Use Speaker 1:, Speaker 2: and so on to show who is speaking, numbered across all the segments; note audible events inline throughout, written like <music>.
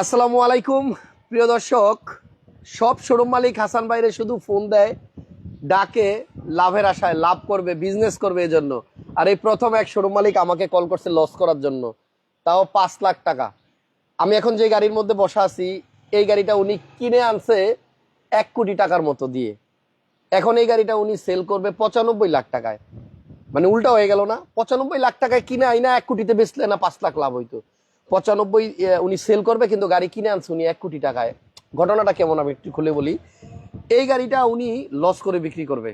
Speaker 1: আসসালামু আলাইকুম, প্রিয় দর্শক। সব শোরুম মালিক হাসান বাইরে শুধু ফোন দেয়, ডাকে, লাভের আশায় লাভ করবে বিজনেস করবে এই জন্য আর এই প্রথম এক শোরুম মালিক আমাকে কল করছে লস করার জন্য। তাও পাঁচ লাখ টাকা। আমি এখন যে গাড়ির মধ্যে বসা আছি, এই গাড়িটা উনি কিনে আনছে এক কোটি টাকার মতো দিয়ে। এখন এই গাড়িটা উনি সেল করবে পঁচানব্বই লাখ টাকায়। মানে উল্টা হয়ে গেল না, পঁচানব্বই লাখ টাকায় কিনে আইনা এক কোটিতে বেচলে না পাঁচ লাখ লাভ হইতো। পঁচানব্বই উনি সেল করবে, কিন্তু গাড়ি কিনে আনছে উনি এক কোটি টাকায়। ঘটনাটা কেমন আমি একটু খুলে বলি। এই গাড়িটা উনি লস করে বিক্রি করবে।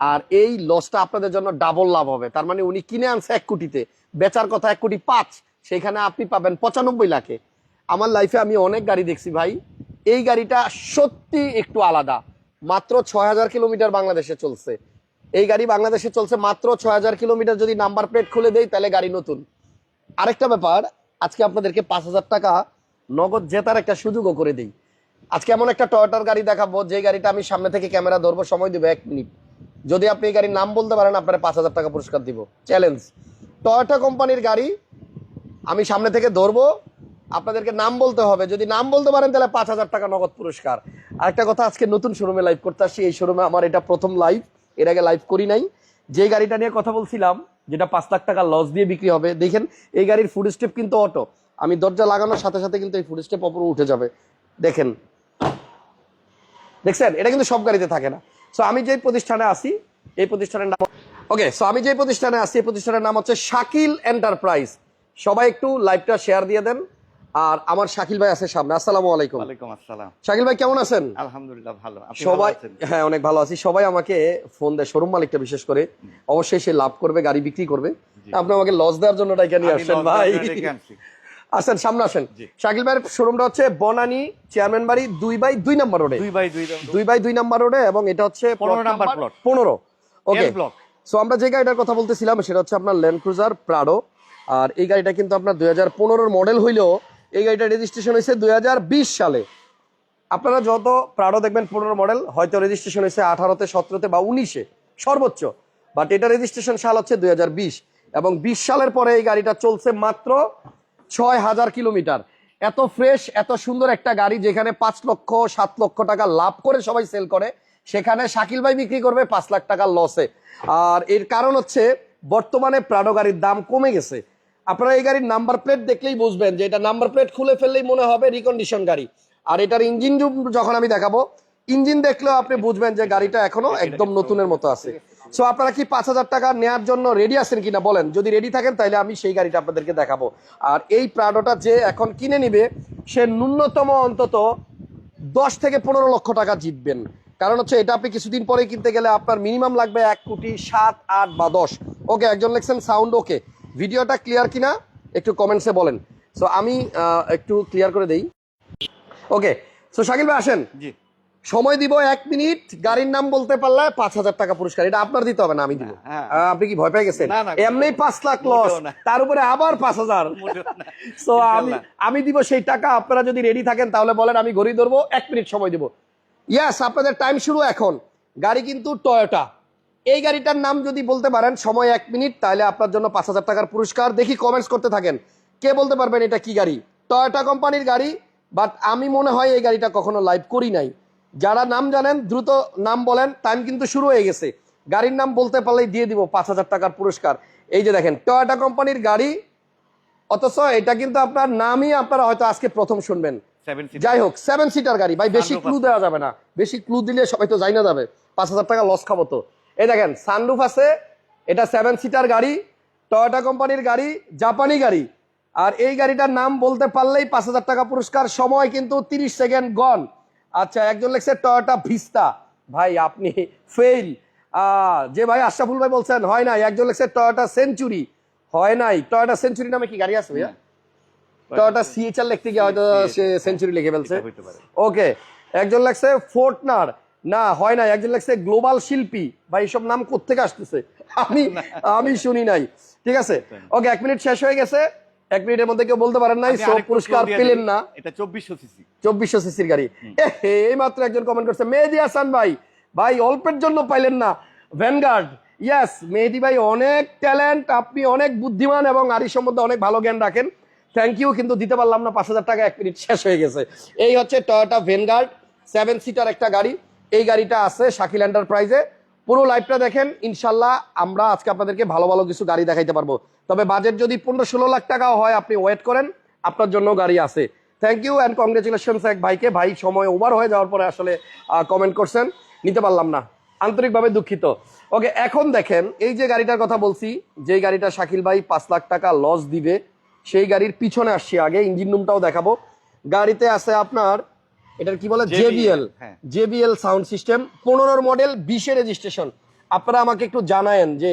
Speaker 1: আর এই লসটা আপনাদের জন্য ডাবল লাভ হবে। তার মানে উনি কিনে আনছে এক কোটিতে। বেচার কথা এক কোটি পাঁচ, সেখানে আপনি পাবেন পঁচানব্বই লাখে। আমার লাইফে আমি অনেক গাড়ি দেখছি ভাই। এই গাড়িটা সত্যি একটু আলাদা। মাত্র ছয় হাজার কিলোমিটার বাংলাদেশে চলছে। এই গাড়ি বাংলাদেশে চলছে মাত্র ছয় হাজার কিলোমিটার। যদি নাম্বার প্লেট খুলে দেই, তাহলে গাড়ি নতুন। আরেকটা ব্যাপার আজকে আপনাদেরকে পাঁচ হাজার টাকা নগদ জেতার একটা সুযোগও করে দিই। আজকে এমন একটা টয়োটার গাড়ি দেখাবো যে গাড়িটা আমি সামনে থেকে ক্যামেরা ধরবো, সময় দেবো এক মিনিট। যদি আপনি এই গাড়ির নাম বলতে পারেন, আপনার পাঁচ হাজার টাকা পুরস্কার দিব। চ্যালেঞ্জ টয়োটা কোম্পানির গাড়ি আমি সামনে থেকে ধরবো। আপনাদেরকে নাম বলতে হবে। যদি নাম বলতে পারেন, তাহলে পাঁচ হাজার টাকা নগদ পুরস্কার। আরেকটা কথা, আজকে নতুন শোরুমে লাইভ করতে আসছি। এই শোরুমে আমার এটা প্রথম লাইভ এর আগে লাইভ করি নাই। যে গাড়িটা নিয়ে কথা বলছিলাম যেটা পাঁচ লাখ টাকা লস দিয়ে বিক্রি হবে। দেখেন, এই গাড়ির ফুড স্টেপ কিন্তু অটো আমি দরজা লাগানোর সাথে সাথে কিন্তু এই ফুড স্টেপ অপর উঠে যাবে। দেখেন। দেখছেন? এটা কিন্তু সব গাড়িতে থাকে না। সো আমি যে প্রতিষ্ঠানে আসি এই প্রতিষ্ঠানের নাম ওকে সো আমি যে প্রতিষ্ঠানে আসি এই প্রতিষ্ঠানের নাম হচ্ছে শাকিল এন্টারপ্রাইজ। সবাই একটু লাইভটা শেয়ার দিয়ে দেন। আর আমার শাকিল ভাই আছে সামনে। আসসালামু আলাইকুম।
Speaker 2: ওয়ালাইকুম আসসালাম।
Speaker 1: শাকিল ভাই কেমন আছেন?
Speaker 2: আলহামদুলিল্লাহ ভালো।
Speaker 1: সবাই হ্যাঁ অনেক ভালো আছি। সবাই আমাকে ফোন দেয় শোরুম মালিকটা বিশেষ করে। অবশ্যই সে লাভ করবে গাড়ি বিক্রি করবে। আপনি আমাকে লস দেওয়ার জন্য ডাইকা নিয়ে আসছেন ভাই। আসেন সামনে আসেন। শাকিল ভাইয়ের শোরুমটা হচ্ছে বনানী চেয়ারম্যান বাড়ি দুই বাই দুই নম্বর রোডে।
Speaker 2: দুই বাই দুই
Speaker 1: দুই বাই দুই নাম্বার রোডে এবং এটা হচ্ছে
Speaker 2: পনেরো নাম্বার plot।
Speaker 1: পনেরো। ওকে সো আমরা যে গাড়িটার কথা বলতেছিলাম সেটা হচ্ছে আপনার ল্যান্ড ক্রুজার প্রাডো আর এই গাড়িটা কিন্তু আপনার দুই হাজার মডেল হইলেও এই গাড়িটা রেজিস্ট্রেশন হয়েছে দুই হাজার বিশ সালে। আপনারা যত প্রাডো দেখবেন পনেরো মডেল হয়তো রেজিস্ট্রেশন হয়েছে আঠারোতে, সতেরোতে বা উনিশে, সর্বোচ্চ। বাট এটা রেজিস্ট্রেশন সাল হচ্ছে দুই হাজার বিশ। এবং বিশ সালের পরে এই গাড়িটা চলছে মাত্র ছয় হাজার কিলোমিটার। এত ফ্রেশ এত সুন্দর একটা গাড়ি যেখানে পাঁচ লক্ষ, সাত লক্ষ টাকা লাভ করে সবাই সেল করে, সেখানে শাকিল ভাই বিক্রি করবে পাঁচ লাখ টাকার লসে আর এর কারণ হচ্ছে, বর্তমানে প্রাডো গাড়ির দাম কমে গেছে। আপনারা এই গাড়ির নাম্বার প্লেট দেখলেই বুঝবেন যে এটা নাম্বার প্লেট খুলে ফেললেই মনে হবে রিকন্ডিশন গাড়ি। আর এটার ইঞ্জিন যখন আমি দেখাবো, ইঞ্জিন দেখলেও আপনি বুঝবেন যে গাড়িটা এখনও একদম নতুনের মতো আছে। সো আপনারা কি পাঁচ হাজার টাকা নেওয়ার জন্য রেডি আছেন কিনা বলেন? যদি রেডি থাকেন তাহলে আমি সেই গাড়িটা আপনাদেরকে দেখাবো। আর এই প্রাডোটা যে এখন কিনে নিবে, সে ন্যূনতম অন্তত দশ থেকে পনেরো লক্ষ টাকা জিতবেন। কারণ হচ্ছে, এটা আপনি কিছুদিন পরে কিনতে গেলে আপনার মিনিমাম লাগবে এক কোটি সাত আট বা দশ। ওকে একজন লেখছেন সাউন্ড ওকে ভিডিওটা ক্লিয়ার কিনা একটু কমেন্টসে বলেন। সো আমি একটু ক্লিয়ার করে দেই। ওকে সো শাকিল ভাই আসেন।
Speaker 2: জি।
Speaker 1: সময় দিব এক মিনিট গাড়ির নাম বলতে পারলে পাঁচ হাজার টাকা পুরস্কার এটা আপনার দিতে হবে না আমি দিব।
Speaker 2: হ্যাঁ।
Speaker 1: আপনি কি ভয় পেয়ে গেছেন? এমনি পাঁচ লাখ লস তার উপরে আবার পাঁচ হাজার। সো আমি আমি দিব সেই টাকা আপনারা যদি রেডি থাকেন তাহলে বলেন আমি ঘড়ি ধরবো এক মিনিট সময় দিব। ইয়াস আপনাদের টাইম শুরু এখন। গাড়ি কিন্তু টয়োটা এই গাড়িটার নাম যদি বলতে পারেন সময় এক মিনিট তাহলে আপনার জন্য পাঁচ হাজার টাকার পুরস্কার। দেখি কমেন্টস করতে থাকেন। কে বলতে পারবেন এটা কি গাড়ি? টয়োটা কোম্পানির গাড়ি বাট আমি মনে হয় এই গাড়িটা কখনো লাইভ করি নাই। যারা নাম জানেন দ্রুত নাম বলেন। টাইম কিন্তু শুরু হয়ে গেছে। গাড়ির নাম বলতে পারলেই দিয়ে দিব পাঁচ হাজার টাকার পুরস্কার। এই যে দেখেন টয়োটা কোম্পানির গাড়ি অথচ এটা কিন্তু আপনার নামই আপনারা হয়তো আজকে প্রথম শুনবেন। যাই হোক সেভেন সিটার গাড়ি। ভাই বেশি ক্লু দেওয়া যাবে না। বেশি ক্লু দিলে সবাই তো যাই না যাবে। পাঁচ হাজার টাকা লস খাব তো। এই দেখেন সানরুফ আছে এটা সেভেন সিটার গাড়ি টয়োটা কোম্পানির গাড়ি জাপানি গাড়ি। আর এই গাড়িটার নাম বলতে পারলেই পাঁচ হাজার টাকা পুরস্কার সময় কিন্তু তিরিশ সেকেন্ড গন আচ্ছা একজন লেখছে টয়োটা ভিস্তা ভাই আপনি ফেল যে ভাই আশরাফুল ভাই বলছেন হয় নাই। একজন লেখছে টয়োটা সেঞ্চুরি হয় নাই। টয়োটা সেঞ্চুরি নামে কি গাড়ি আছে ভাইয়া? টয়োটা সিএচআর লিখতে গিয়ে হয়তো সে সেঞ্চুরি লিখে ফেলছে। ওকে একজন লাগছে ফোর্টনার না হয় না একজন লাগছে গ্লোবাল শিল্পী। ভাই এইসব নাম কোথেকে আসতেছে? আমি আমি শুনি নাই। ঠিক আছে? ওকে এক মিনিট শেষ হয়ে গেছে। এক মিনিটের মধ্যে কেউ বলতে পারেন নাই
Speaker 2: আমি
Speaker 1: সো
Speaker 2: আরেকটু
Speaker 1: পুরস্কার পেলেন না।
Speaker 2: এটা চব্বিশশো সিসি।
Speaker 1: চব্বিশশো সিসির গাড়ি। এই মাত্র একজন কমেন্ট করছে মেহেদি হাসান ভাই। ভাই অল্পের জন্য পাইলেন না। ভ্যানগার্ড ইয়াস মেহেদি ভাই অনেক ট্যালেন্ট আপনি অনেক বুদ্ধিমান এবং গাড়ি সম্বন্ধে অনেক ভালো জ্ঞান রাখেন। থ্যাংক ইউ কিন্তু দিতে পারলাম না পাঁচ হাজার টাকা এক মিনিট শেষ হয়ে গেছে। এই হচ্ছে টয়োটা ভেনগার্ড সেভেন সিটার একটা গাড়ি। এই গাড়িটা আছে শাকিল এন্টারপ্রাইজে। পুরো লাইভটা দেখেন, ইনশাল্লাহ আমরা আজকে আপনাদেরকে ভালো ভালো কিছু গাড়ি দেখাইতে পারব। তবে বাজেট যদি পনেরো ষোলো লাখ টাকাও হয়, আপনি ওয়েট করেন, আপনার জন্য গাড়ি আছে। থ্যাংক ইউ অ্যান্ড কংগ্রেচুলেশনস এক ভাইকে। ভাই সময় ওভার হয়ে যাওয়ার পরে আসলে কমেন্ট করছেন। নিতে পারলাম না। আন্তরিকভাবে দুঃখিত। ওকে এখন দেখেন, এই যে গাড়িটার কথা বলছি যে গাড়িটা শাকিল ভাই পাঁচ লাখ টাকা লস দিবে, সেই গাড়ির পিছনে আসছি আগে ইঞ্জিন রুমটাও দেখাবো। গাড়িতে আছে আপনার এটার কি বলে?
Speaker 2: JBL,
Speaker 1: JBL. JBL sound system পনেরোর মডেল বিশে রেজিস্ট্রেশন আপনারা আমাকে একটু জানায়েন যে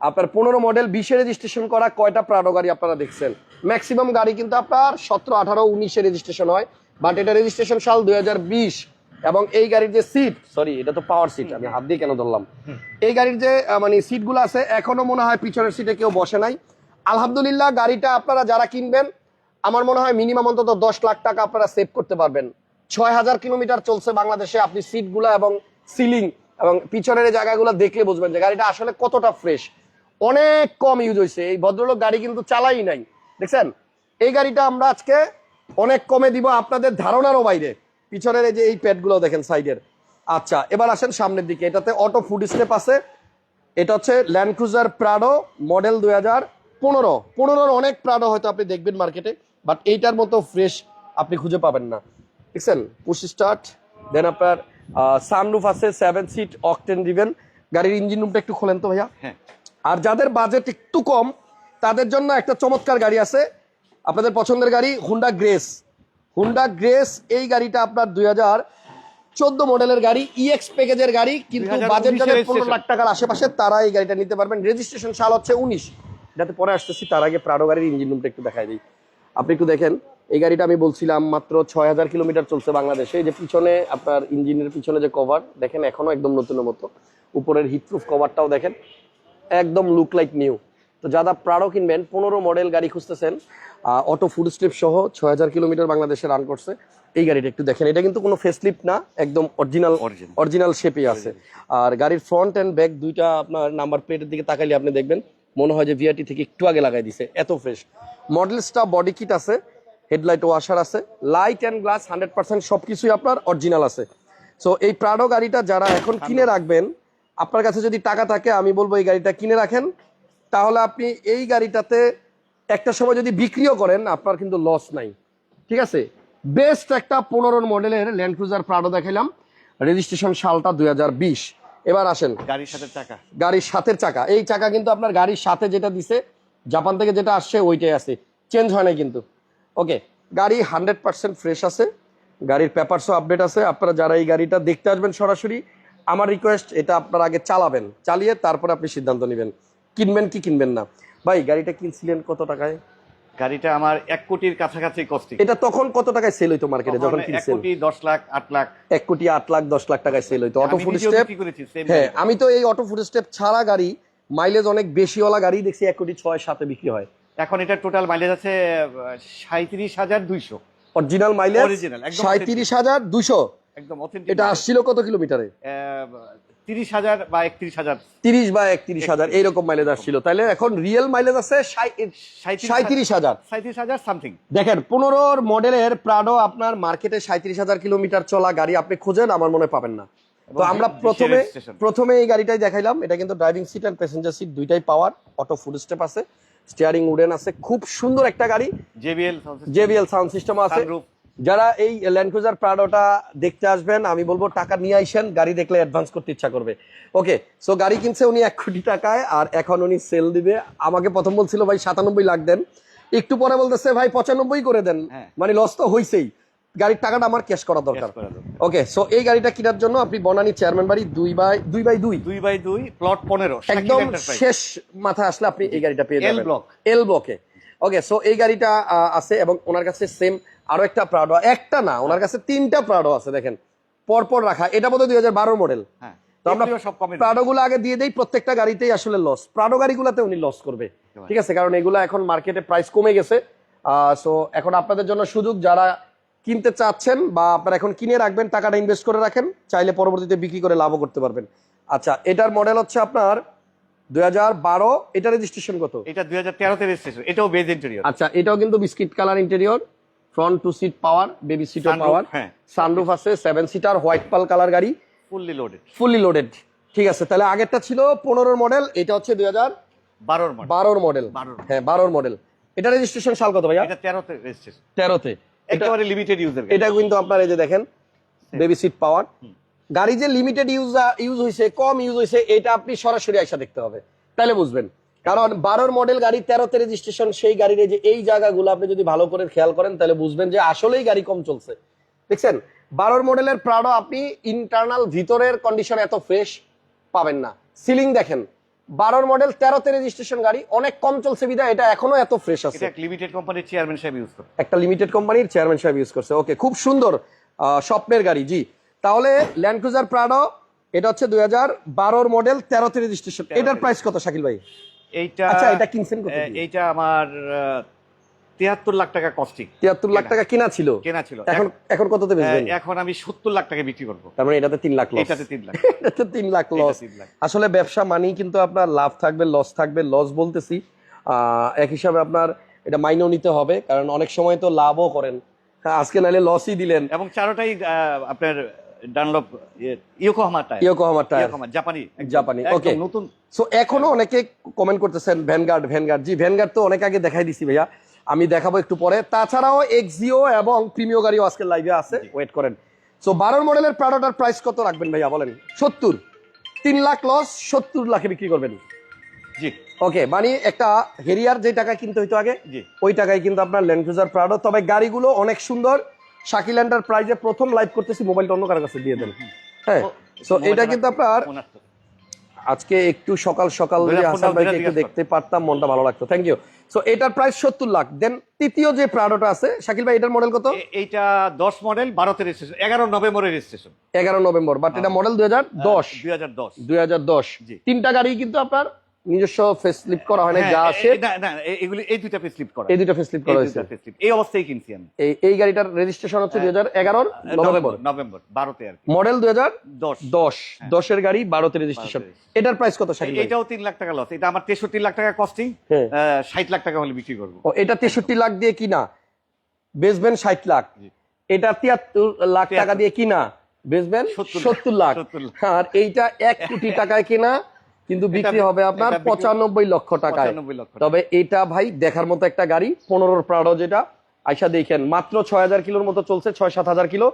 Speaker 1: আপনার পনেরো মডেল বিশে রেজিস্ট্রেশন করা কয়টা প্রাডো গাড়ি আপনারা দেখছেন? ম্যাক্সিমাম গাড়ি কিন্তু আপনার সতেরো আঠারো উনিশে রেজিস্ট্রেশন হয় বাট এটা রেজিস্ট্রেশন সাল দুই এবং এই গাড়ির যে সিট সরি এটা তো পাওয়ার সিট আমি হাত দিয়ে কেন ধরলাম? এই গাড়ির যে মানে সিটগুলো আছে এখনও মনে হয় পিছনের সিটে কেউ বসে নাই। আলহামদুলিল্লাহ গাড়িটা আপনারা যারা কিনবেন আমার মনে হয় মিনিমাম অন্তত দশ লাখ টাকা আপনারা সেভ করতে পারবেন। ছয় হাজার কিলোমিটার চলছে বাংলাদেশে। আপনি সিটগুলো এবং সিলিং এবং পিছনের জায়গাগুলো দেখলে বুঝবেন যে গাড়িটা আসলে কতটা ফ্রেশ অনেক কম ইউজ হয়েছে এই ভদ্রলোক গাড়ি কিন্তু চালাই নাই। দেখছেন? এই গাড়িটা আমরা আজকে অনেক কমে দিব আপনাদের ধারণারও বাইরে। পিছনের এই যে এই প্যাডগুলো দেখেন সাইডের আচ্ছা এবার আসেন সামনের দিকে। এটাতে অটো ফুড স্টেপ আছে। এটা হচ্ছে ল্যান্ড ক্রুজার প্রাডো মডেল দুই হাজার পনেরো। পনেরোর অনেক প্রাডো হয়তো আপনি দেখবেন মার্কেটে বাট এইটার মতো ফ্রেশ আপনি খুঁজে পাবেন না। দেখছেন? পুশ স্টার্ট দেন আপনার সানরুফ আছে সেভেন সিট অকটেন দিবেন গাড়ির ইঞ্জিন রুমটা একটু খোলেন তো ভাইয়া।
Speaker 2: হ্যাঁ।
Speaker 1: আর যাদের বাজেট একটু কম তাদের জন্য একটা চমৎকার গাড়ি আছে। আপনাদের পছন্দের গাড়ি হুন্ডা গ্রেস হুন্ডা গ্রেস এই গাড়িটা আপনার দুই হাজার চোদ্দ মডেলের গাড়ি ইএক্স প্যাকেজের গাড়ি কিন্তু
Speaker 2: 2019
Speaker 1: বাজেট যাদের পনেরো লাখ টাকার আশেপাশে তারা এই গাড়িটা নিতে পারবেন। রেজিস্ট্রেশন সাল হচ্ছে উনিশ। যাতে পরে আসতেছি তার আগে প্রাডো গাড়ির ইঞ্জিন রুমটা একটু দেখাই দিই। আপনি একটু দেখেন। এই গাড়িটা আমি বলছিলাম মাত্র ছয় হাজার কিলোমিটার চলছে বাংলাদেশে। এই যে পিছনে আপনার ইঞ্জিনের পিছনে যে কভার দেখেন এখনও একদম নতুনের মতো। উপরের হিটপ্রুফ কভারটাও দেখেন একদম লুক লাইক নিউ তো যারা প্রাড়ো কিনবেন পনেরো মডেল গাড়ি খুঁজতেছেন অটো ফুড স্টেপ সহ ছয় হাজার কিলোমিটার বাংলাদেশে রান করছে। এই গাড়িটা একটু দেখেন এটা কিন্তু কোনো ফেসলিপ না একদম অরিজিনাল অরিজিনাল শেপে আছে। আর গাড়ির ফ্রন্ট অ্যান্ড ব্যাক দুইটা আপনার নাম্বার প্লেটের দিকে তাকাইলে আপনি দেখবেন মনে হয় যে ভিআরটি থেকে একটু আগে লাগাই দিছে এত fresh model star body kit আছে হেডলাইট ওয়াশার আছে। Light and glass hundred percent সব কিছুই আপনার অরিজিনাল আছে। সো এই প্রাডো গাড়িটা যারা এখন কিনে রাখবেন আপনার কাছে যদি টাকা থাকে আমি বলব এই গাড়িটা কিনে রাখেন। তাহলে আপনি এই গাড়িটাতে একটা সময় যদি বিক্রিও করেন আপনার কিন্তু লস নাই। ঠিক আছে? বেস্ট একটা পনেরো মডেলের ল্যান্ড ক্রুজার প্রাডো দেখালাম রেজিস্ট্রেশন সালটা দু হাজার বিশ। এবার আসেন।
Speaker 2: গাড়ির সাথে চাকা।
Speaker 1: গাড়ির সাথের চাকা। এই চাকা কিন্তু আপনার গাড়ির সাথে যেটা দিছে জাপান থেকে যেটা আসছে ওইটাই আছে। চেঞ্জ হয় নাই কিন্তু। ওকে গাড়ি হান্ড্রেড পার্সেন্ট ফ্রেশ আছে। গাড়ির পেপারসও আপডেট আছে। আপনারা যারা এই গাড়িটা দেখতে আসবেন সরাসরি আমার রিকোয়েস্ট এটা আপনারা আগে চালাবেন। চালিয়ে তারপরে আপনি সিদ্ধান্ত নেবেন। কিনবেন কি কিনবেন না। ভাই গাড়িটা কিনছিলেন কত টাকায়?
Speaker 2: গাড়িটা আমার এক কোটির কাছাকাছি কস্টিং
Speaker 1: এটা তখন কত টাকায় সেল হইতো মার্কেটে যখন কিনছেন?
Speaker 2: কোটি দশ লাখ আট লাখ।
Speaker 1: এক কোটি আট লাখ দশ লাখ টাকায় সেল হইতো। অটো
Speaker 2: আমি
Speaker 1: ফুড স্টেপ হ্যাঁ আমি তো এই অটো ফুড স্টেপ ছাড়া গাড়ি মাইলেজ অনেক বেশিওয়ালা গাড়ি দেখছি এক কোটি ছয় সাথে বিক্রি হয়।
Speaker 2: এখন এটা টোটাল মাইলেজ আছে সাঁত্রিশ হাজার দুইশো।
Speaker 1: অরিজিনাল মাইলেজ
Speaker 2: একদম
Speaker 1: সাঁত্রিশ হাজার দুশো
Speaker 2: একদম
Speaker 1: এটা আসছিল কত কিলোমিটারে?
Speaker 2: তিরিশ হাজার বা একত্রিশ হাজার।
Speaker 1: তিরিশ বা একত্রিশ হাজার এইরকম মাইলেজ আসছিল। তাহলে এখন রিয়েল মাইলেজ আছে সাঁত্রিশ হাজার।
Speaker 2: সাঁত্রিশ হাজার। সামথিং
Speaker 1: দেখেন পনেরোর মডেলের প্রাডো আপনার মার্কেটে সাঁত্রিশ হাজার কিলোমিটার চলা গাড়ি আপনি খুঁজেন আমার মনে পাবেন না। তো আমরা প্রথমে প্রথমে এই গাড়িটাই দেখাইলাম। এটা কিন্তু driving seat and passenger seat দুইটাই পাওয়ার অটো ফুড স্টেপ আছে। স্টিয়ারিং উডেন আছে খুব সুন্দর একটা গাড়ি।
Speaker 2: জেবিএল
Speaker 1: জেবিএল সাউন্ড সিস্টেম আছে। যারা এই ল্যান্ড ক্রুজার প্রাডোটা দেখতে আসবেন আমি বলব টাকা নিয়ে আইসেন গাড়ি দেখলে অ্যাডভান্স করতে ইচ্ছা করবে। ওকে সো গাড়ি কিনছে উনি এক কোটি টাকায় আর এখন উনি সেল দিবে। আমাকে প্রথম বলছিল ভাই সাতানব্বই লাখ দেন। একটু পরে বলতেছে ভাই পঁচানব্বই করে দেন।
Speaker 2: হ্যাঁ।
Speaker 1: মানে লস তো হইছেই। গাড়ির টাকাটা আমার ক্যাশ করা দরকার। ওকে সো এই গাড়িটা কেনার জন্য আপনি বনানী চেয়ারম্যান বাড়ি দুই বাই দুই বাই দুই।
Speaker 2: দুই বাই দুই প্লট পনেরো
Speaker 1: একদম শেষ মাথায় আসলে আপনি এই গাড়িটা পেয়ে যাবেন।
Speaker 2: block।
Speaker 1: এল ব্লকে ওকে সো এই গাড়িটা আছে এবং ওনার কাছে সেম আরও একটা প্রাডো একটা না ওনার কাছে তিনটা প্রাডো আছে দেখেন। পরপর রাখা এটা বোধহয় দুই হাজার বারো মডেল
Speaker 2: হ্যাঁ
Speaker 1: তো আমরা প্রাডো গুলো আগে দিয়ে দেই প্রত্যেকটা গাড়িতেই আসলে লস প্রাডো গাড়িগুলোতে উনি লস করবে। ঠিক আছে কারণ এগুলো এখন মার্কেটে প্রাইস কমে গেছে। সো এখন আপনাদের জন্য সুযোগ যারা কিনতে চাচ্ছেন বা আপনারা এখন কিনে রাখবেন টাকাটা ইনভেস্ট করে রাখেন চাইলে পরবর্তীতে বিক্রি করে লাভও করতে পারবেন। আচ্ছা এটার মডেল হচ্ছে আপনার দুই হাজার বারো এটা রেজিস্ট্রেশন কত?
Speaker 2: এটা দুই হাজার তেরোতে রেজিস্ট্রেশন এটাও বেজ ইন্টেরিয়র
Speaker 1: আচ্ছা এটাও কিন্তু biscuit colour interior front two seat power baby
Speaker 2: Sunroof,
Speaker 1: power. Sunroof আছে seven seater white pearl colour গাড়ি।
Speaker 2: ফুললি লোডেড
Speaker 1: ফুললি লোডেড ঠিক আছে। তাহলে আগেরটা ছিল পনেরোর মডেল এটা হচ্ছে দুই হাজার
Speaker 2: বারোর মডেল
Speaker 1: বারোর। মডেল হ্যাঁ বারোর মডেল এটা রেজিস্ট্রেশন সাল কত ভাইয়া?
Speaker 2: তেরোতে রেজিস্ট্রেশন
Speaker 1: তেরোতে।
Speaker 2: একেবারে লিমিটেড ইউজার
Speaker 1: এটা কিন্তু আপনার এই যে দেখেন বেবি সিট পাওয়ার গাড়ি যে লিমিটেড ইউজ ইউজ হয়েছে কম ইউজ হয়েছে এটা আপনি সরাসরি আইসা দেখতে হবে। তাহলে বুঝবেন। কারণ বারোর মডেল গাড়ি তেরোতে রেজিস্ট্রেশন সেই গাড়ির এই যে এই জায়গাগুলো আপনি যদি ভালো করে খেয়াল করেন তাহলে বুঝবেন যে আসলেই গাড়ি কম চলছে। দেখছেন? বারোর মডেলের প্রাডো আপনি ইন্টারনাল ভিতরের কন্ডিশন এত ফ্রেশ পাবেন না। সিলিং দেখেন বারোর মডেল তেরোতে রেজিস্ট্রেশন গাড়ি অনেক কম চলছে বিধায় এটা এখনও এত ফ্রেশ আছে।
Speaker 2: লিমিটেড কোম্পানির চেয়ারম্যান সাহেব ইউজ করছে।
Speaker 1: একটা লিমিটেড কোম্পানির চেয়ারম্যান সাহেব ইউজ করছে। ওকে খুব সুন্দর স্বপ্নের গাড়ি জি। তাহলে ল্যান্ড ক্রুজার প্রাডো এটা হচ্ছে দুই হাজার বারোর মডেল তেরোতে রেজিস্ট্রেশন এটার প্রাইস কত শাকিল ভাই?
Speaker 2: এইটা
Speaker 1: আচ্ছা, এটা কিনছেন কত
Speaker 2: এইটা আমার তিয়াত্তর লাখ টাকা কস্টিং
Speaker 1: তিয়াত্তর লাখ টাকা কিনা ছিল।
Speaker 2: কেনা ছিল।
Speaker 1: এখন এখন কততে বেচবেন?
Speaker 2: এখন আমি সত্তর লাখ টাকা বিক্রি করব।
Speaker 1: তার মানে এটাতে তিন লাখ <laughs>
Speaker 2: এটাতে তিন লাখ।
Speaker 1: এটাতে তিন লাখ লস আসলে ব্যবসা মানেই কিন্তু আপনার লাভ থাকবে লস থাকবে লস বলতেছি। এক হিসাবে আপনার এটা মাইনেও নিতে হবে কারণ অনেক সময় তো লাভও করেন। হ্যাঁ, আজকে নাইলে লসই দিলেন।
Speaker 2: এবং চারোটাই আপনার Dunlop Yokohama tyre
Speaker 1: Yokohama tyre
Speaker 2: জাপানি
Speaker 1: জাপানি, okay.
Speaker 2: নতুন।
Speaker 1: সো এখনও অনেকে কমেন্ট করতেছেন ভ্যানগার্ড ভ্যানগার্ড জি ভ্যানগার্ড তো অনেক আগে দেখাই দিছি ভাইয়া। আমি দেখাবো একটু পরে। তাছাড়াও এক্সিও এবং প্রিমিও গাড়িও আজকে লাইভে আছে। ওয়েট করেন। সো বারোর মডেলের প্রাডোটার প্রাইস কত রাখবেন ভাইয়া বলেন? সত্তর। তিন লাখ লস সত্তর লাখে বিক্রি করবেন।
Speaker 2: জি।
Speaker 1: ওকে মানে একটা হেরিয়ার যে টাকা কিনতে হইতো আগে
Speaker 2: জি।
Speaker 1: ওই টাকায় কিন্তু আপনার ল্যান্ড ক্রুজার প্রাডো তবে গাড়িগুলো অনেক সুন্দর। শাকিল প্রাইজে প্রথম লাইভ করতেছি মোবাইলটা অন্য কারও কাছে দিয়ে দেন। হ্যাঁ। সো এটা কিন্তু আপনার আজকে একটু সকাল সকাল হাসান ভাইকে একটু দেখতে পারতাম মনটা ভালো লাগতো। থ্যাংক ইউ সো এটার প্রাইস সত্তর লাখ। দেন তৃতীয় যে প্রাডোটা আছে শাকিল ভাই এটার মডেল কত?
Speaker 2: এইটা দশ মডেল বারোতে রেজিস্ট্রেশন এগারো নভেম্বরের রেজিস্ট্রেশন
Speaker 1: এগারো নভেম্বর। বাট এটা মডেল দুই হাজার দশ।
Speaker 2: দুই হাজার দশ।
Speaker 1: দুই হাজার দশ। তিনটা গাড়ি কিন্তু আপনার নিজস্ব ফেস স্লিপ করা হয় না
Speaker 2: হ্যাঁ,
Speaker 1: যা আসে
Speaker 2: না এগুলি এই দুইটা স্লিপ করা।
Speaker 1: এই দুটো ফেস স্লিপ
Speaker 2: এই
Speaker 1: করা হয়েছে
Speaker 2: এই অবস্থায় কিনছি আমি।
Speaker 1: এই এই গাড়িটার রেজিস্ট্রেশন হচ্ছে দুই হাজার এগারোর নভেম্বর
Speaker 2: নভেম্বর। আর কি।
Speaker 1: মডেল দশের গাড়ি রেজিস্ট্রেশন এটার প্রাইস কত শাকিল
Speaker 2: এটাও তিন লাখ টাকা লস এটা আমার তেষট্টি লাখ টাকা কস্টিং
Speaker 1: হ্যাঁ।
Speaker 2: ষাট লাখ টাকা হলে বিক্রি করব।
Speaker 1: ও এটা তেষট্টি লাখ দিয়ে কিনা? বেচবেন ষাট লাখ। এটা তিয়াত্তর লাখ টাকা দিয়ে কিনা? বেচবেন
Speaker 2: লাখ।
Speaker 1: সত্তর লাখ। আর এইটা এক কোটি টাকায় কিনা। কিন্তু বিক্রি হবে আপনার পঁচানব্বই লক্ষ টাকায়। তবে এটা ভাই দেখার মতো একটা গাড়ি পনেরোর প্রাডো যেটা আইসা দেখেন মাত্র ছয় হাজার কিলোর মতো চলছে ছয় সাত হাজার কিলো।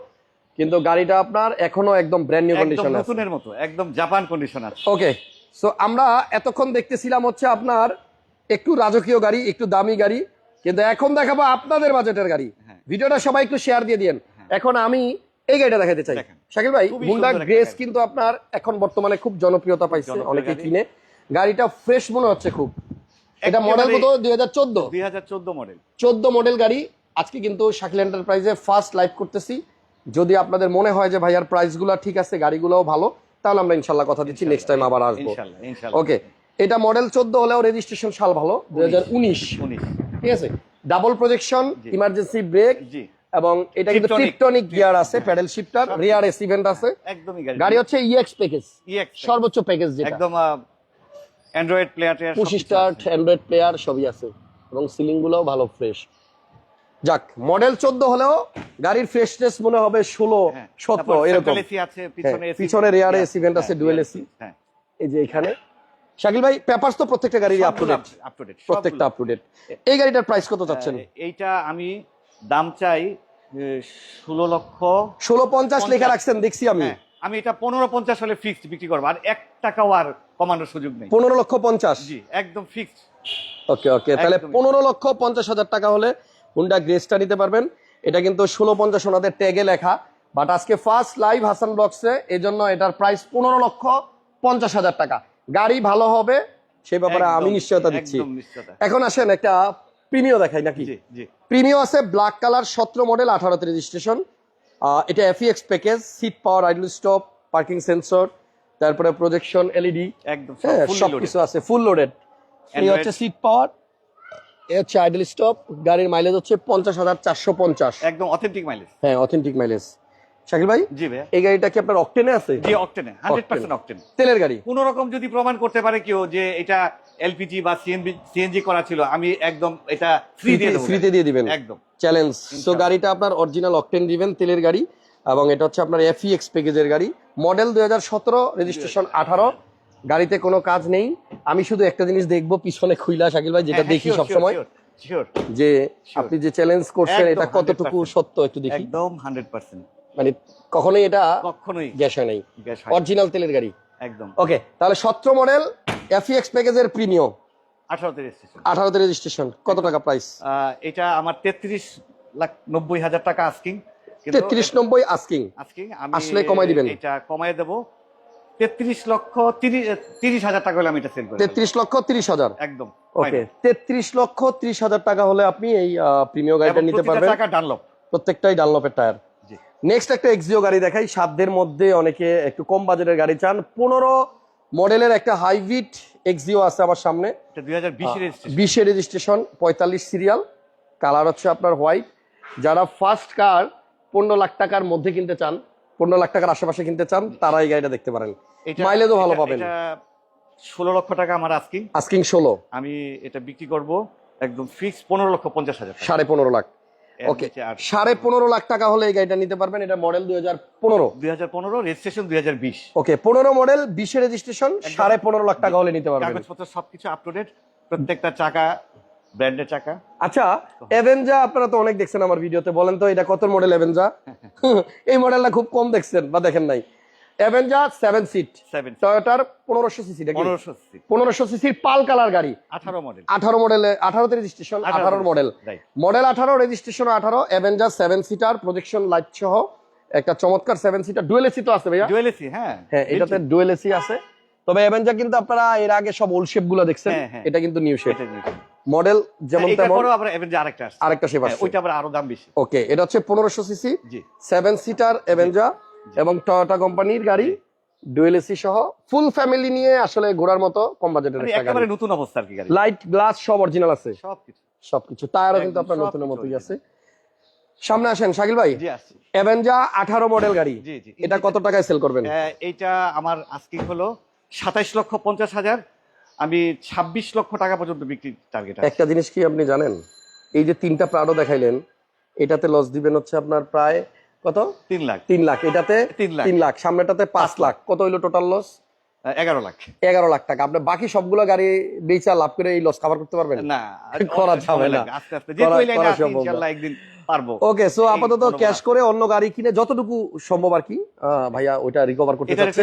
Speaker 1: কিন্তু গাড়িটা আপনার এখনও একদম ব্র্যান্ড নিউ কন্ডিশন
Speaker 2: নতুনের মতো একদম জাপান কন্ডিশন আছে।
Speaker 1: ওকে সো আমরা এতক্ষণ দেখতেছিলাম হচ্ছে আপনার একটু রাজকীয় গাড়ি একটু দামি গাড়ি কিন্তু এখন দেখাবো আপনাদের বাজেটের গাড়ি।
Speaker 2: হ্যাঁ।
Speaker 1: ভিডিওটা সবাই একটু শেয়ার দিয়ে দিন এখন আমি এই গাড়িটা দেখাতে চাই। শাকিল ভাই হুন্ডা গ্রেস কিন্তু আপনার এখন বর্তমানে খুব জনপ্রিয়তা পাইছে অনেকে কিনে। গাড়িটা ফ্রেশ মনে হচ্ছে খুব। এটা মডেল কত? দুই হাজার চোদ্দ।
Speaker 2: দুই হাজার চোদ্দ মডেল
Speaker 1: চোদ্দ মডেল গাড়ি। আজকে কিন্তু শাকিল এন্টারপ্রাইজে ফার্স্ট লাইভ করতেছি। যদি আপনাদের মনে হয় যে ভাইয়ার প্রাইসগুলো ঠিক আছে গাড়িগুলোও ভালো তাহলে আমরা ইনশাল্লাহ কথা দিচ্ছি নেক্সট টাইম আবার আসব। ওকে এটা মডেল চোদ্দ হলেও রেজিস্ট্রেশন সাল ভালো দুই হাজার উনিশ।
Speaker 2: উনিশ।
Speaker 1: ঠিক আছে? ডাবল প্রজেকশন ইমার্জেন্সি ব্রেক এবং এটা কিন্তু. টিপটনিক গিয়ার আছে প্যাডেল শিফটার রিয়ার এস ইভেন্ট আছে।
Speaker 2: একদমই গাড়ি।
Speaker 1: গাড়ি হচ্ছে ইএক্স প্যাকেজ
Speaker 2: EX
Speaker 1: সর্বোচ্চ প্যাকেজ যেটা।
Speaker 2: একদম android player
Speaker 1: push start android player সবই আছে এবং সিলিং গুলোও ভালো ফ্রেশ যাক মডেল চোদ্দ হলেও গাড়ির ফ্রেশনেস মনে হবে ষোলো
Speaker 2: হ্যাঁ,
Speaker 1: সতেরো এরকম।
Speaker 2: এসি আছে পিছনে
Speaker 1: হ্যাঁ,
Speaker 2: AC
Speaker 1: পিছনে rear AC vent আছে,
Speaker 2: হ্যাঁ,
Speaker 1: এসি
Speaker 2: হ্যাঁ।
Speaker 1: এই যে এখানে। শাকিল ভাই পেপারস তো প্রত্যেকটা গাড়ির up to date
Speaker 2: up to date
Speaker 1: প্রত্যেকটা আপ টু ডেট এই গাড়িটার প্রাইস কত চাচ্ছেন?
Speaker 2: এইটা আমি দাম চাই ষোলো লক্ষ
Speaker 1: ষোলো পঞ্চাশ লেখা। রাখছেন দেখছি আমি।
Speaker 2: হ্যাঁ, আমি এটা পনেরো পঞ্চাশ হলে ফিক্সড বিক্রি করব আর এক টাকাও আর কমানোর সুযোগ নেই।
Speaker 1: পনেরো লক্ষ পঞ্চাশ।
Speaker 2: জি একদম ফিক্সড
Speaker 1: ওকে ওকে তাহলে পনেরো লক্ষ পঞ্চাশ হাজার টাকা হলে হুন্ডা গ্রেসটা নিতে পারবেন। এটা কিন্তু ষোলো পঞ্চাশ ওনাদের ট্যাগে লেখা। বাট আজকে ফার্স্ট লাইভ হাসান ব্লগসে এই জন্য এটার প্রাইস পনেরো লক্ষ পঞ্চাশ হাজার টাকা। গাড়ি ভালো হবে সেই ব্যাপারে আমি নিশ্চয়তা দিচ্ছি। এখন আসেন একটা প্রিমিও দেখাই নাকি? প্রিমিও আছে ব্ল্যাক কালার সতেরো মডেল আঠারোতে রেজিস্ট্রেশন। এটা এফিএক্স package seat power idle stop parking sensor তারপরে প্রজেকশন এলইডি
Speaker 2: একদম সব
Speaker 1: হ্যাঁ। কিছু আছে ফুল লোডেড এই হচ্ছে সিট পাওয়ার এ হচ্ছে আইডল স্টপ গাড়ির মাইলেজ হচ্ছে পঞ্চাশ হাজার চারশো পঞ্চাশ।
Speaker 2: একদম অথেন্টিক মাইলেজ
Speaker 1: হ্যাঁ অথেন্টিক মাইলেজ শাকিল ভাই?
Speaker 2: জি ভাইয়া।
Speaker 1: এই গাড়িটা কি আপনার অকটেনে আছে?
Speaker 2: জি অকটেনে হান্ড্রেড পার্সেন্ট অকটেন।
Speaker 1: তেলের গাড়ি?
Speaker 2: কোন রকম যদি প্রমাণ করতে পারে কেউ যে এটা এলপিজি বা সিএনজি সিএনজি করা ছিল আমি একদম এটা ফ্রি দিয়ে দেবো।
Speaker 1: ফ্রিতে দিয়ে দিবেন।
Speaker 2: একদম।
Speaker 1: চ্যালেঞ্জ সো গাড়িটা আপনার অরিজিনাল অকটেন দিবেন তেলের গাড়ি এবং এটা হচ্ছে আপনার এফইএক্স প্যাকেজের গাড়ি। মডেল দুই হাজার সতেরো রেজিস্ট্রেশন আঠারো। গাড়িতে কোনো কাজ নেই। আমি শুধু একটা জিনিস দেখব পিছনে খুইলা শাকিল ভাই
Speaker 2: হ্যাঁ,
Speaker 1: যেটা দেখি সবসময়।
Speaker 2: শিওর
Speaker 1: যে আপনি যে চ্যালেঞ্জ করছেন এটা কতটুকু
Speaker 2: 100%
Speaker 1: সত্য একটু দেখি।
Speaker 2: একদম হান্ড্রেড পার্সেন্ট
Speaker 1: মানে কখনোই এটা
Speaker 2: কখনোই
Speaker 1: গ্যাস হয় নাই। অরিজিনাল তেলের গাড়ি।
Speaker 2: একদম।
Speaker 1: ওকে তাহলে সতেরো মডেল এফইএক্স প্যাকেজের প্রিমিয়াম
Speaker 2: আঠারোতে রেজিস্ট্রেশন
Speaker 1: আঠারোতে রেজিস্ট্রেশন কত টাকা প্রাইস
Speaker 2: এটা আমার তেত্রিশ লাখ নব্বই হাজার টাকা আস্কিং
Speaker 1: তেত্রিশ নব্বই আস্কিং
Speaker 2: আস্কিং আমি
Speaker 1: আসলে কমাই দিবেন।
Speaker 2: এটা কমাই দেবো। তেত্রিশ লক্ষ তিরিশ হাজার টাকা হলে আমি এটা সেল করি
Speaker 1: তেত্রিশ লক্ষ তিরিশ হাজার।
Speaker 2: একদম
Speaker 1: ওকে তেত্রিশ লক্ষ ত্রিশ হাজার টাকা হলে আপনি এই প্রিমিয়াম গাড়িটা নিতে পারবেন। প্রত্যেকটাই ডানলপের টায়ার নেক্সট একটা এক্সিও গাড়ি দেখাই। সাধ্যের মধ্যে অনেকে একটু কম বাজেটের গাড়ি চান। পনেরো মডেলের একটা হাইব্রিড এক্সিও আছে আমার সামনে। বিশে রেজিস্ট্রেশন পঁয়তাল্লিশ সিরিয়াল কালার হচ্ছে আপনার হোয়াইট যারা ফার্স্ট কার পনেরো লাখ টাকার মধ্যে কিনতে চান পনেরো লাখ টাকার আশেপাশে কিনতে চান তারা এই গাড়িটা দেখতে পারেন। মাইলেজও ভালো পাবেন।
Speaker 2: ষোলো লক্ষ টাকা আমার আস্কিং
Speaker 1: আস্কিং ষোলো।
Speaker 2: আমি এটা বিক্রি করব একদম ফিক্স পনেরো লক্ষ পঞ্চাশ হাজার
Speaker 1: সাড়ে পনেরো লাখ। ওকে সাড়ে পনেরো লাখ টাকা হলে এই গাড়িটা নিতে পারবেন। এটা মডেল দুই হাজার পনেরো।
Speaker 2: দুই হাজার পনেরো রেজিস্ট্রেশন দুই হাজার বিশ।
Speaker 1: ওকে পনেরো মডেল বিশে রেজিস্ট্রেশন সাড়ে পনেরো লাখ টাকা হলে নিতে পারবেন।
Speaker 2: কাগজপত্র সবকিছু আপ টু ডেট প্রত্যেকটা চাকা ব্র্যান্ডের চাকা।
Speaker 1: আচ্ছা এভেঞ্জা আপনারা তো অনেক দেখছেন আমার ভিডিওতে বলেন তো এটা কত মডেল এভেঞ্জা <laughs> এই মডেলটা খুব কম দেখছেন বা দেখেন নাই। এভেঞ্জা সেভেন সিট টয়োটার পনেরোশো সিসি
Speaker 2: পনেরোশো
Speaker 1: পনেরোশো সিসির পাল কালার গাড়ি।
Speaker 2: আঠারো মডেল
Speaker 1: আঠারো মডেলে আঠারোতে রেজিস্ট্রেশন আঠারোর মডেল মডেল আঠারো রেজিস্ট্রেশন আঠারো avenger seven seater projection light সহ একটা চমৎকার সেভেন সিটার ডুয়েল এসি তো আছে ভাইয়া?
Speaker 2: জুয়েলেসি হ্যাঁ।
Speaker 1: হ্যাঁ এটাতে ডুয়েল এসি আছে। তবে অ্যাভেঞ্জার কিন্তু আপনারা এর আগে সব ওল্ড শেপগুলো দেখছেন।
Speaker 2: হ্যাঁ, হ্যাঁ।
Speaker 1: এটা কিন্তু নিউ শেপ মডেল যেমন
Speaker 2: এটা
Speaker 1: তেমন
Speaker 2: আবার এভেঞ্জার আরেকটা
Speaker 1: আরেকটা শেপ
Speaker 2: হ্যাঁ,
Speaker 1: আছে
Speaker 2: ওইটা আবার আরও দাম বেশি।
Speaker 1: ওকে এটা হচ্ছে পনেরোশো সিসি
Speaker 2: জি।
Speaker 1: সেভেন সিটার অ্যাভেঞ্জার এবং টয়োটা কোম্পানির গাড়ি ডুয়েল এসি সহ ফুল ফ্যামিলি নিয়ে আসলে ঘোরার মতো কম বাজেটের
Speaker 2: মানে একেবারে নতুন অবস্থা আর কি গাড়ি।
Speaker 1: লাইট গ্লাস সব অরিজিনাল আছে।
Speaker 2: সবকিছু।
Speaker 1: সবকিছু। টায়ারও কিন্তু আপনার নতুনের মতোই আছে। সামনে আসেন শাকিল ভাই। অ্যাভেঞ্জা আঠারো মডেল গাড়ি। এটা কত টাকায় সেল করবেন?
Speaker 2: আহ, এইটা আমার আস্কিং হলো সাতাইশ লক্ষ পঞ্চাশ হাজার। আমি ছাব্বিশ লক্ষ টাকা পর্যন্ত বিক্রি টার্গেট
Speaker 1: একটা জিনিস কি আপনি জানেন? এই যে তিনটা প্রাডো দেখাইলেন এটাতে লস দিবেন হচ্ছে আপনার প্রায় কত?
Speaker 2: তিন লাখ।
Speaker 1: তিন লাখ। এটাতে
Speaker 2: তিন লাখ।
Speaker 1: তিন লাখ। সামনেটাতে পাঁচ লাখ। কত হইল টোটাল লস
Speaker 2: এগারো লাখ।
Speaker 1: এগারো লাখ টাকা। আপনি বাকি সবগুলো গাড়ি বেচা লাভ করে এই লস কভার করতে পারবেন?
Speaker 2: না <laughs>
Speaker 1: করা যাবে না।
Speaker 2: আস্তে আস্তে। যেহেতু
Speaker 1: করা-
Speaker 2: এই লাইনে
Speaker 1: করা
Speaker 2: আছি,
Speaker 1: সম্ভব না।
Speaker 2: ইনশাল্লাহ একদিন পারব।
Speaker 1: ওকে সো আপাতত ক্যাশ করে অন্য গাড়ি কিনে যতটুকু সম্ভব আর কি ভাইয়া ওইটা রিকভার করতে চাচ্ছে।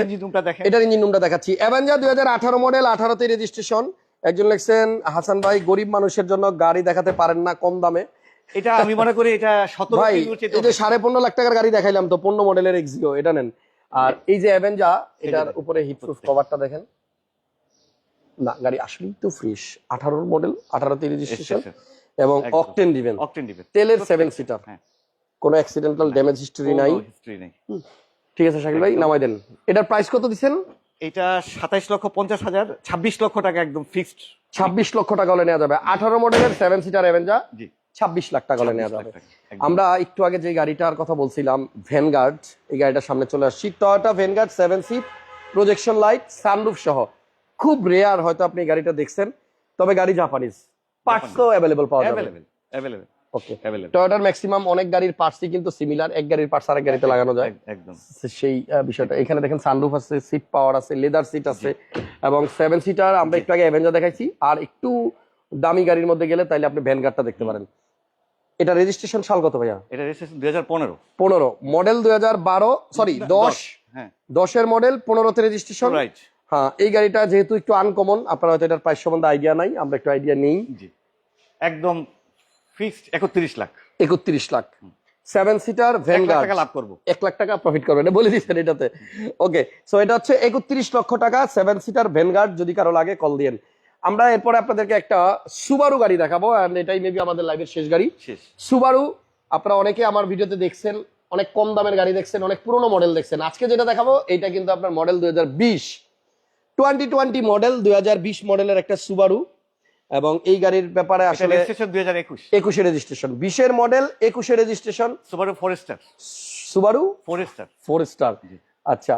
Speaker 1: এটার ইঞ্জিন রুমটা দেখাচ্ছি। অ্যাভেঞ্জার দুই হাজার আঠারো মডেল আঠারোতে রেজিস্ট্রেশন একজন লিখছেন হাসান ভাই গরিব মানুষের জন্য গাড়ি দেখাতে পারেন না কম দামে।
Speaker 2: এটা আমি মনে করি এটা সতেরো
Speaker 1: এই যে সাড়ে পনেরো লাখ টাকার গাড়ি দেখাইলাম তো পনেরো মডেলের এক্সিও এটা নেন। আর এই যে অ্যাভেঞ্জা এটার উপরে হিটপ্রুফ কভারটা দেখেন। না গাড়ি আসলেই তো ফ্রেশ আঠারোর মডেল আঠারোতে রেজিস্ট্রেশন এবং। অকটেন দিবেন
Speaker 2: অকটেন দিবে
Speaker 1: তেলের সেভেন সিটার
Speaker 2: হ্যাঁ।
Speaker 1: কোনো অ্যাক্সিডেন্টাল ড্যামেজ হিস্টরি নাই।
Speaker 2: হিস্ট্রি নেই।
Speaker 1: ঠিক আছে শাকিল ভাই নামাই দেন। এটার প্রাইস কত দিচ্ছেন?
Speaker 2: এটা সাতাইশ লক্ষ পঞ্চাশ হাজার ছাব্বিশ লক্ষ টাকা একদম ফিক্সড
Speaker 1: ছাব্বিশ লক্ষ টাকা হলে নেওয়া যাবে। আঠারো মডেলের সেভেন সিটার অ্যাভেঞ্জা
Speaker 2: জি।
Speaker 1: ছাব্বিশ লাখ টাকা নেওয়া যাবে। আমরা একটু আগে যে গাড়িটার কথা বলছিলাম ভ্যানগার্ড এই গাড়িটার সামনে চলে আসছি। Toyota Vanguard seven seat projection light sunroof সহ। খুব রেয়ার হয়তো আপনি গাড়িটা দেখছেন তবে গাড়ি জাপানিজ পার্টস তো অ্যাভেলেবল পাওয়া যাবে।
Speaker 2: অ্যাভেলেবেল অ্যাভেলেবেল
Speaker 1: ওকে টয়োটার ম্যাক্সিমাম অনেক গাড়ির পার্টসই কিন্তু সিমিলার এক গাড়ির পার্টস আরেক গাড়িতে লাগানো যায়।
Speaker 2: একদম।
Speaker 1: সেই বিষয়টা। এখানে দেখেন সানরুফ আছে সিট পাওয়ার আছে লেদার সিট আছে এবং সেভেন সিটার আমরা একটু আগে অ্যাভেঞ্জার দেখাইছি আর একটু দামি গাড়ির মধ্যে গেলে তাইলে আপনি ভ্যানগার্ডটা দেখতে পারেন। এটা রেজিস্ট্রেশন সাল কত ভাইয়া?
Speaker 2: এটা রেজিস্ট্রেশন দুই হাজার পনেরো।
Speaker 1: পনেরো। মডেল দুই হাজার বারো সরি দশ।
Speaker 2: হ্যাঁ।
Speaker 1: দশের মডেল পনেরোতে রেজিস্ট্রেশন
Speaker 2: রাইট
Speaker 1: হ্যাঁ এই গাড়িটা যেহেতু একটু আনকমন আপনারা হয়তো এটার প্রাইস সম্বন্ধে আইডিয়া নাই আমরা একটু আইডিয়া নেই।
Speaker 2: জি। একদম ফিক্সড একত্রিশ লাখ।
Speaker 1: একত্রিশ লাখ। সেভেন সিটার ভ্যানগার্ড
Speaker 2: টাকা লাভ করব।
Speaker 1: এক লাখ টাকা প্রফিট করবেন এটা বলে দিচ্ছেন এটাতে। ওকে সো এটা হচ্ছে একত্রিশ লক্ষ টাকা সেভেন সিটার ভ্যানগার্ড যদি কারও লাগে কল দিয়েন। আমরা এরপরে আপনাদেরকে একটা সুবারু গাড়ি দেখাবো আর এটাই মেবি আমাদের লাইভের শেষ গাড়ি। সুবারু আপনারা অনেকে আমার ভিডিওতে দেখছেন অনেক কম দামের গাড়ি দেখছেন অনেক পুরনো মডেল দেখছেন। আজকে যেটা দেখাবো এটা কিন্তু আপনার মডেল দুই হাজার বিশ। টোয়েন্টি টোয়েন্টি মডেল দুই হাজার বিশ মডেলের একটা সুবারু এবং এই গাড়ির ব্যাপারে আসলে
Speaker 2: একুশ।
Speaker 1: রেজিস্ট্রেশন বিশের মডেল একুশে registration
Speaker 2: Subaru Forester
Speaker 1: Subaru
Speaker 2: Forester
Speaker 1: four star
Speaker 2: জি।
Speaker 1: আচ্ছা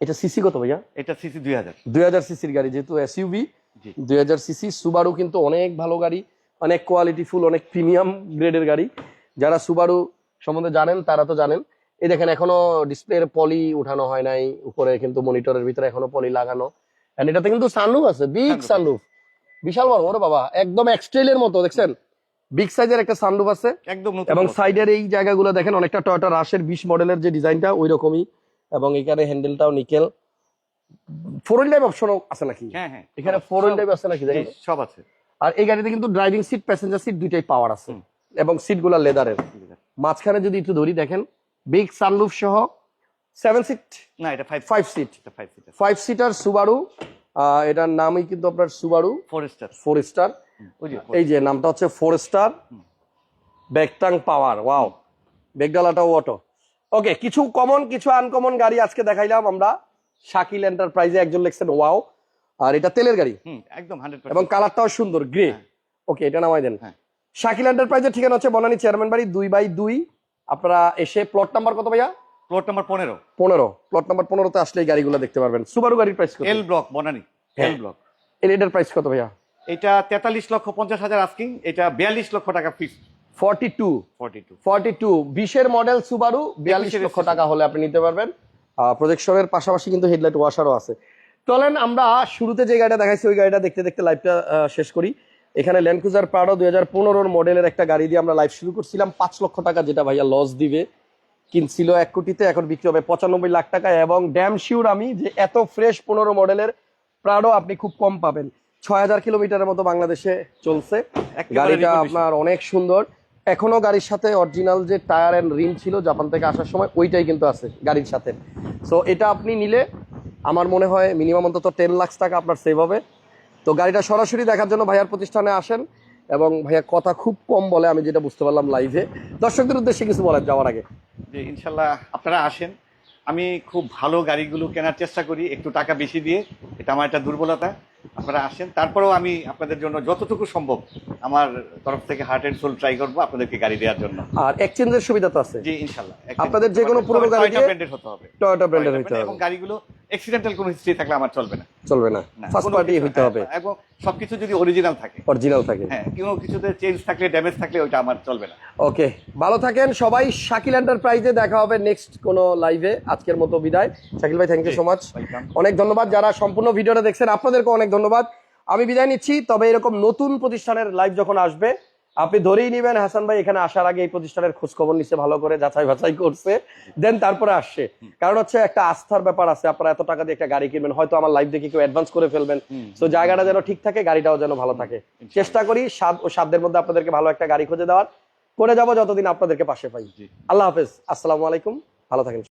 Speaker 1: এটা সিসি কত ভাইয়া?
Speaker 2: এটা সিসি দুই হাজার।
Speaker 1: দুই হাজার সিসির গাড়ি যেহেতু এসইউবি দুই হাজার সিসি সুবারু কিন্তু অনেক ভালো গাড়ি অনেক কোয়ালিটি ফুল অনেক প্রিমিয়াম গ্রেডের গাড়ি। যারা সুবারু সম্বন্ধে জানেন তারা তো জানেন। এই দেখেন এখনও ডিসপ্লের পলি উঠানো হয় নাই উপরে কিন্তু মনিটরের ভিতরে এখনও পলি লাগানো। এটাতে কিন্তু সানরুফ আছে বিগ। সানরুফ বিশাল বড় ওরে বাবা একদম এক্সট্রেলের মতো দেখছেন? বিগ সাইজের একটা সানরুফ আছে।
Speaker 2: একদম
Speaker 1: এবং। সাইডের এই জায়গাগুলো দেখেন অনেকটা টয়োটা রাশের বিশ মডেলের যে ডিজাইনটা ওই রকমই এবং এখানে হ্যান্ডেলটাও নিকেল ফোর হুইল ড্রাইভ অপশনও আছে নাকি?
Speaker 2: হ্যাঁ হ্যাঁ।
Speaker 1: এখানে ফোর হুইল ড্রাইভ আছে নাকি?
Speaker 2: সব আছে।
Speaker 1: আর এই গাড়িতে কিন্তু ড্রাইভিং সিট প্যাসেঞ্জার সিট দুইটাই পাওয়ার আছে। এবং সিটগুলো লেদারের মাঝখানে যদি একটু ধরি দেখেন বিগ সানরুফ সহ সেভেন সিট
Speaker 2: না এটা five
Speaker 1: five seat
Speaker 2: five seater
Speaker 1: seater Subaru এটার নামই কিন্তু আপনার সুবারু ফোর স্টার
Speaker 2: ওই যে
Speaker 1: এই যে নামটা হচ্ছে ফোর স্টার। ব্যাকটাং পাওয়ার ওয়াও বেগডালাটাও অটো ওকে কিছু কমন কিছু আনকমন গাড়ি আজকে দেখাইলাম আমরা। শাকিল এন্টারপ্রাইজে একজন লিখছেন ওয়াও। আর এটা তেলের গাড়ি।
Speaker 2: একদম
Speaker 1: এবং কালারটাও সুন্দর গ্রে।
Speaker 2: হ্যাঁ।
Speaker 1: ওকে এটা নামাই দেন।
Speaker 2: হ্যাঁ।
Speaker 1: শাকিল এন্টারপ্রাইজের ঠিকানা হচ্ছে বনানী চেয়ারম্যান বাড়ি দুই বাই দুই। আপনারা এসে প্লট নাম্বার কত ভাইয়া?
Speaker 2: প্লট নাম্বার পনেরো।
Speaker 1: পনেরো। প্লট নাম্বার পনেরোতে আসলে এই গাড়িগুলো দেখতে পারবেন। সুবারু গাড়ির প্রাইস কত?
Speaker 2: L block Banani.
Speaker 1: হ্যাঁ।
Speaker 2: এল ব্লক
Speaker 1: এটার প্রাইস কত ভাইয়া?
Speaker 2: এটা তেতাল্লিশ লক্ষ পঞ্চাশ হাজার আস্কিং এটা বিয়াল্লিশ লক্ষ টাকা fix
Speaker 1: forty two
Speaker 2: forty two
Speaker 1: forty two বিশের মডেল সুবারু বিয়াল্লিশ লক্ষ টাকা হলে আপনি নিতে পারবেন। প্রজেকশনের পাশাপাশি কিন্তু হেডলাইট ওয়াশারও আছে। চলেন আমরা শুরুতে যে গাড়িটা দেখাইছি ওই গাড়িটা দেখতে দেখতে লাইভটা শেষ করি। এখানে ল্যান্ডক্রুজার প্রাডো দুই হাজার পনেরোর মডেলের একটা গাড়ি দিয়ে আমরা লাইভ শুরু করছিলাম। পাঁচ লক্ষ টাকা যেটা ভাইয়া লস দিবে কিনছিল এক কোটিতে এখন বিক্রি হবে পঁচানব্বই লাখ টাকা এবং ড্যাম শিওর আমি যে এত ফ্রেশ পনেরো মডেলের প্রাডো আপনি খুব কম পাবেন। ছয় হাজার কিলোমিটারের মতো বাংলাদেশে চলছে। গাড়িটা আপনার অনেক সুন্দর। এখনও গাড়ির সাথে অরিজিনাল যে টায়ার অ্যান্ড রিম ছিল জাপান থেকে আসার সময়, ওইটাই কিন্তু আছে গাড়ির সাথে। সো এটা আপনি নিলে, আমার মনে হয় মিনিমাম অন্তত টেন লাখ টাকা আপনার সেভ হবে। তো গাড়িটা সরাসরি দেখার জন্য ভাইয়ার প্রতিষ্ঠানে আসেন এবং ভাইয়া কথা খুব কম বলে, আমি যেটা বুঝতে পারলাম লাইভে দর্শকদের উদ্দেশ্যে কিছু বলেন যাওয়ার আগে।
Speaker 2: যে ইনশাল্লাহ আপনারা আসেন। আমি খুব ভালো গাড়িগুলো কেনার চেষ্টা করি একটু টাকা বেশি দিয়ে। এটা আমার একটা দুর্বলতা। আপনারা আসেন তারপরেও আমি আপনাদের জন্য যতটুকু সম্ভব আমার তরফ থেকে হার্ট অ্যান্ড সোল ট্রাই করব আপনাদেরকে গাড়ি দেওয়ার জন্য।
Speaker 1: আর এক্সচেঞ্জের সুবিধা তো আছে।
Speaker 2: জি ইনশাল্লাহ।
Speaker 1: আপনাদের যে কোনো পুরো গাড়ি
Speaker 2: ব্র্যান্ডেড হতে হবে।
Speaker 1: টয়োটা ব্র্যান্ডের হতে
Speaker 2: হবে। এবং গাড়িগুলো অ্যাক্সিডেন্টাল কোনো হিস্ট্রি থাকলে আমার চলবে না।
Speaker 1: চলবে না। ফার্স্ট পার্টি হইতে হবে।
Speaker 2: এবং সবকিছু যদি অরিজিনাল থাকে।
Speaker 1: অরিজিনাল থাকে।
Speaker 2: হ্যাঁ কোনো কিছুতে চেঞ্জ থাকলে ড্যামেজ থাকলে ওইটা আমার চলবে না।
Speaker 1: ওকে ভালো থাকেন সবাই। শাকিল এন্টারপ্রাইজে দেখা হবে নেক্সট কোনো লাইভে আজকের মতো বিদায়। শাকিল ভাই থ্যাংক ইউ সো মাচ অনেক ধন্যবাদ। যারা সম্পূর্ণ ভিডিওটা দেখছেন আপনাদেরকে অনেক ধন্যবাদ। আমি বিদায় নিচ্ছি তবে এরকম নতুন প্রতিষ্ঠানের লাইভ যখন আসবে আপনি ধরেই নেবেন হাসান ভাই এখানে আসার আগে এই প্রতিষ্ঠানের খোঁজ খবর নিচ্ছে ভালো করে যাচাই বাছাই করছে দেন তারপরে আসছে। কারণ হচ্ছে একটা আস্থার ব্যাপার আছে আপনারা এত টাকা দিয়ে একটা গাড়ি কিনবেন হয়তো আমার লাইফ দেখে কেউ অ্যাডভান্স করে ফেলবেন। তো জায়গাটা যেন ঠিক থাকে গাড়িটাও যেন ভালো থাকে। চেষ্টা করি সাত ও সাধ্যের মধ্যে আপনাদেরকে ভালো একটা গাড়ি খুঁজে দেওয়ার। করে যাব যতদিন আপনাদেরকে পাশে পাই। আল্লাহ হাফেজ। আসসালামু আলাইকুম। ভালো থাকেন।